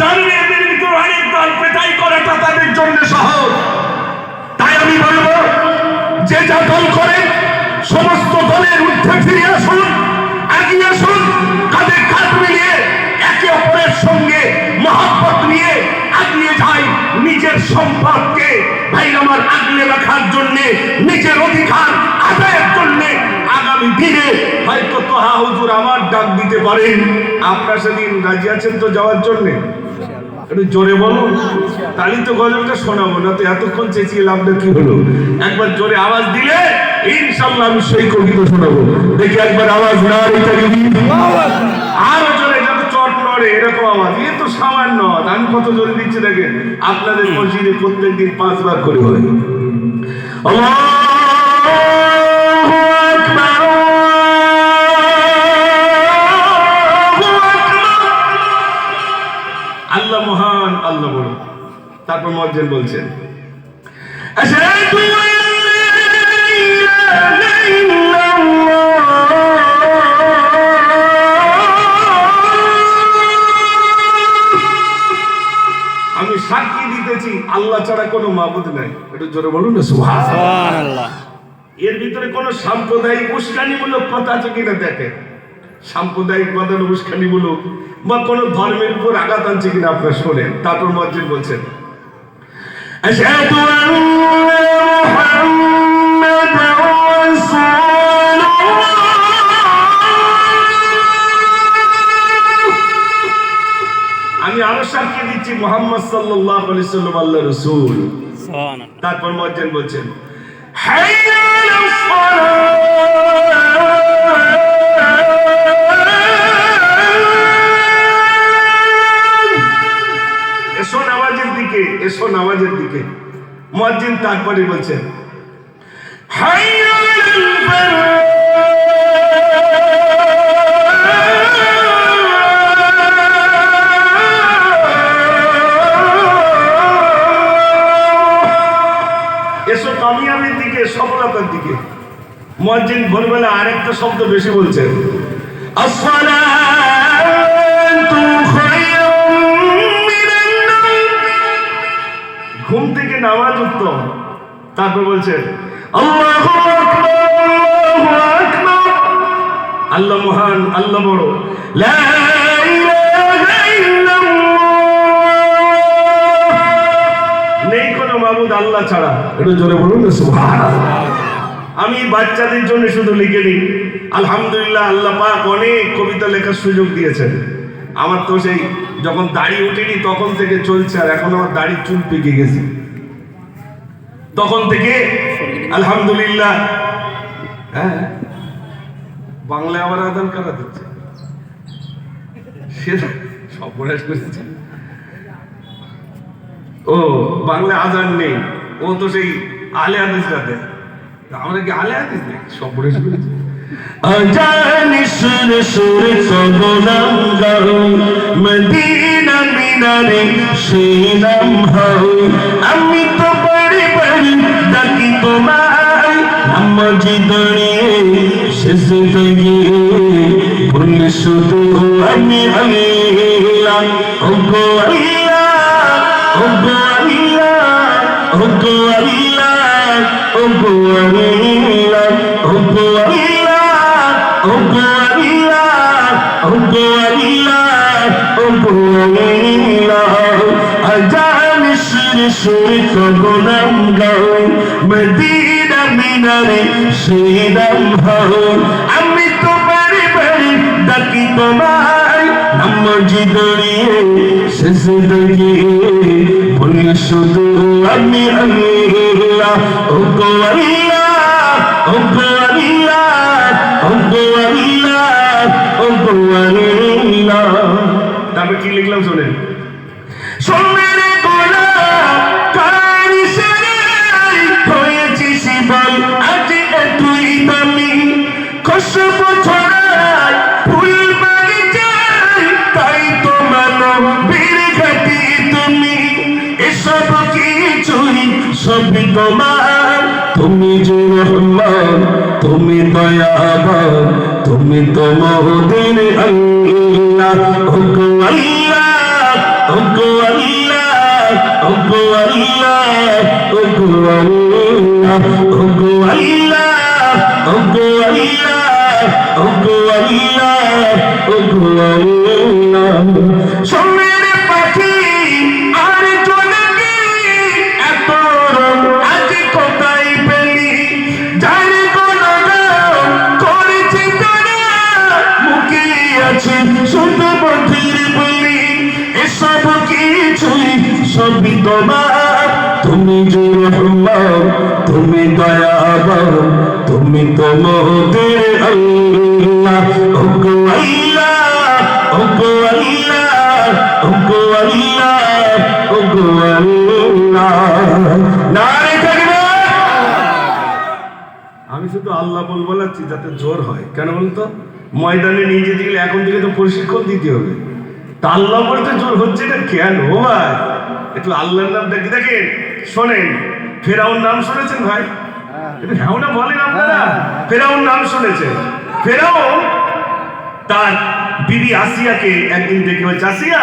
জানলে সমস্ত দলের ঊর্ধ্বে ফিরে আসুন, এগিয়ে আসুন, কাঁধে মিলিয়ে একে অপরের সঙ্গে মহাব্বত নিয়ে এগিয়ে যাই নিজের সম্পদকে। ভাই, আমার আগলে রাখার জন্য নিজের অধিকার দিতে পারেন আপনার সেদিন রাজি আছেন তো যাওয়ার জন্যে? একটু জোরে বলুন। তাহলে তো গজলটা শোনাবো, না তো এতক্ষণ চেঁচিয়ে লাভটা কি হলো? একবার জোরে আওয়াজ দিলে ইনশাল্লাহ আমি সেই কবিতা শোনাবো। দেখি একবার আওয়াজ না আরও জোরে যাতে চট নড়ে, এরকম আওয়াজ। এ তো সামান্য আমি কত জোরে দিচ্ছি দেখেন। আপনাদের মসজিদে প্রত্যেক দিন পাঁচবার করে হয়। তারপর মজ্জেন বলছেন। আমি সাক্ষী দিতেছি আল্লাহ ছাড়া কোনো মাবুদ নাই। একটু জোরে বলুন না সুবহান সুবহানাল্লাহ। এর ভিতরে কোন সাম্প্রদায়িক উস্কানিমূলক কথা আছে কিনা দেখে সাম্প্রদায়িক কথার উস্কানিমূলক বা কোন ধর্মের উপর আঘাত আনছে কিনা আপনার শোনেন। তারপর মসজিদ বলছেন আমি আরও সাক্ষী দিচ্ছি মোহাম্মদ সাল্লাল্লাহু আলাইহি সাল্লাম আল্লাহর রাসূল। তারপর মজ্জেন বলছেন হাইয়া আলাস সালাহ। মজ্জিন তারপরে বলছেন। এসো কামিয়াবির দিকে, সফলতার দিকে মজ্জিন ভোরবেলা আরেকটা শব্দ বেশি বলছেন আসসালাতু নাওম। নামাজ উত্তম তারপর বলছেন আল্লাহু মহান, আল্লাহ বড়। নেই কোনো মাবুদ আল্লাহ ছাড়া। একটু জোরে বলুন আমি বাচ্চাদের জন্য শুধু লিখে নিই। আলহামদুলিল্লাহ, আল্লাহ পাক অনেক কবিতা লেখার সুযোগ দিয়েছেন। আমার তো সেই যখন দাড়ি উঠেনি তখন থেকে চলছে আর এখন আমার দাড়ি চুল পেকে গেছে। তখন থেকে আলহামদুলিল্লাহ। হ্যাঁ। বাংলায় আবার আদান কারা দিচ্ছে? সে সর্বনাশ করেছে। ও বাংলা আজান নেই। ও তো সেই আলে হাদিস রাতে আমরা কি আলে হাদিস নেই পড়ে শুনেছি আজানি সুরে সুরে সগনাম গাও মদিনা মিনারে শিলাম হও। আমি তো ডাকি দাঁড়িয়ে শেষ গিয়ে বলি শুধু আমি আল্লাহ ও গো আল্লাহ ও গো আল্লাহ ও গো আল্লাহ ও গো আল্লাহ ও গো আল্লাহ ও গো মিনারে শ্রীরাম হও আমি তো বাড়ি বাড়ি ডাকি তোমায় নামাজি দাঁড়িয়ে শেষ দাঁড়িয়ে বলি শুধু আমি আল্লাহ ও গো আল্লাহ ও গো আল্লাহ ও গো আল্লাহ ও গো আল্লাহ। তারপর কি লিখলাম শোনেন? সোনার সবই তোমার। তুমি যে রহমান, তুমি দয়াবান, তুমি তো মহদিন আল্লাহ। ওগো আল্লাহ ওগো আল্লাহ ওগো আল্লাহ ওগো আল্লাহ ওগো আল্লাহ, ওগো আল্লাহ সোমের পাখি আর চলে কি এত রং আজ কোথায় পেলি? যার কোনো করেছে তারা মুখে আছে শুধু বধির বলি। এসব কিছুই সবই তোমার। তুমি যে রহমান, তুমি দয়াবান, তুমি তো মোদের আল্লাহ। ওগো আল্লাহ ওগো আল্লাহ ওগো আল্লাহ আল্লাহ। আমি শুধু আল্লাহ বল বলাচ্ছি যাতে জোর হয়। কেন বলতো ময়দানে নিয়ে যেতে গেলে এখন থেকে তো প্রশিক্ষণ দিতে হবে। তা আল্লাহ বলতে জোর হচ্ছে না কেন? ও ভাই, একটু আল্লাহর নাম দেখে দেখেন? শোনেন ফেরাউন নাম শুনেছেন ভাই? ফেরাউনা হ্যাঁ না বলেন আপনারা? ফেরাউন নাম শুনেছেন। ফেরাউন তার বিবি আসিয়াকে একদিন দেখে বলছে আসিয়া